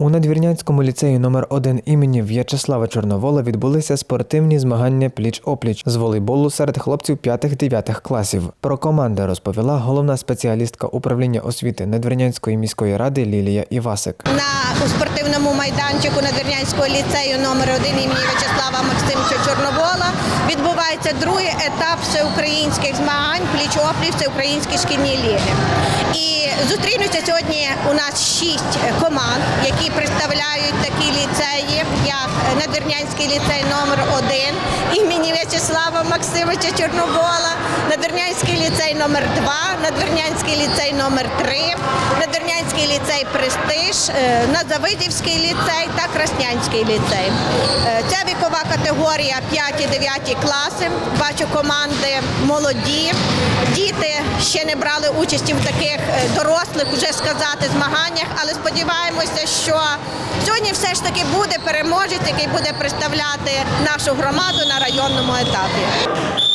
У Надвірнянському ліцеї номер 1 імені В'ячеслава Чорновола відбулися спортивні змагання пліч-опліч з волейболу серед хлопців 5-9 класів. Про команди розповіла головна спеціалістка управління освіти Надвірнянської міської ради Лілія Івасик. На у спортивному майданчику Надвірнянського ліцею номер 1 імені В'ячеслава Максимовича Чорновола відбувається другий етап всеукраїнських змагань пліч-опліч всеукраїнські шкільні ліги. І зустрінуться сьогодні у нас шість команд, які представляють такі ліцеї, як Надвірнянський ліцей номер 1 імені В'ячеслава Максимовича Чорнобола, Надвірнянський ліцей номер 2 Надвірнянський ліцей номер 3 Надвірнянський ліцей Престиж, е, Назавидівський ліцей та Краснянський ліцей. Е, Ця вікова категорія 5-9 класи. Бачу команди молоді. Діти ще не брали участі в таких е, дорослих, вже сказати, змаганнях, але сподіваємося, що сьогодні все ж таки буде переможець, який буде представляти нашу громаду на районному етапі.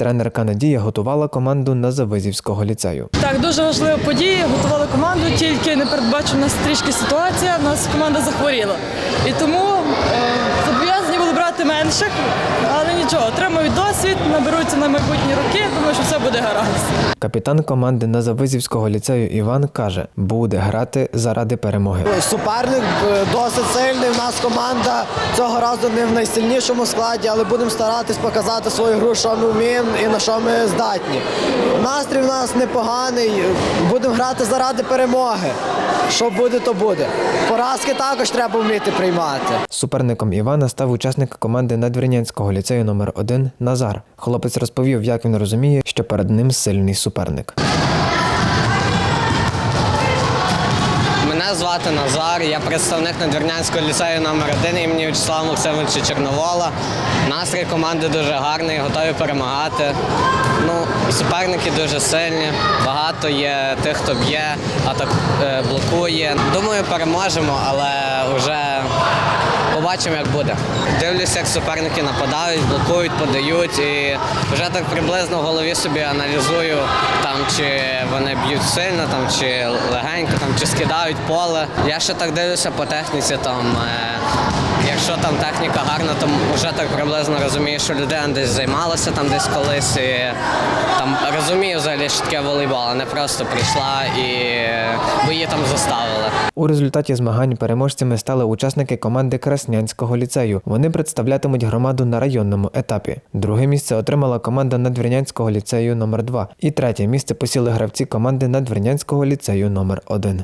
Тренерка Надія готувала команду на Завизівського ліцею. Так, дуже важлива подія. Готували команду, тільки непередбачена трішки ситуація. Нас команда захворіла. І тому зобов'язані менших, але нічого, отримують досвід, наберуться на майбутні роки. Думаю, що все буде гаразд. Капітан команди Назавизівського ліцею Іван каже, буде грати заради перемоги. Суперник е, досить сильний. У нас команда цього разу не в найсильнішому складі, але будемо старатись показати свою гру, що ми вміємо і на що ми здатні. Настрій в нас непоганий. Будемо грати заради перемоги. Що буде, то буде. Поразки також треба вміти приймати. Суперником Івана став учасник команди Надвірнянського ліцею номер 1 Назар. Хлопець розповів, як він розуміє, що перед ним сильний суперник. Звати Назар, я представник Надвірнянського ліцею номер 1 імені В'ячеслава Максимовича Чорновола. Настрій команди дуже гарний, готові перемагати. Ну, суперники дуже сильні, багато є тих, хто б'є, а так е, блокує. Думаю, переможемо, але вже побачимо, як буде. Дивлюся, як суперники нападають, блокують, подають і вже так приблизно в голові собі аналізую, там, чи вони б'ють сильно, там, чи легенько, там, чи скидають поле. Я ще так дивлюся по техніці. Там, е, якщо там техніка гарна, то вже так приблизно розумію, що людина десь займалася там десь колись. І, там, розумію взагалі, що таке волейбол, а не просто прийшла і бо її там заставили. У результаті змагань переможцями стали учасники команди Краснянського ліцею. Вони представлятимуть громаду на районному етапі. Друге місце отримала команда Надвірнянського ліцею номер 2 І третє місце посіли гравці команди Надвірнянського ліцею номер 1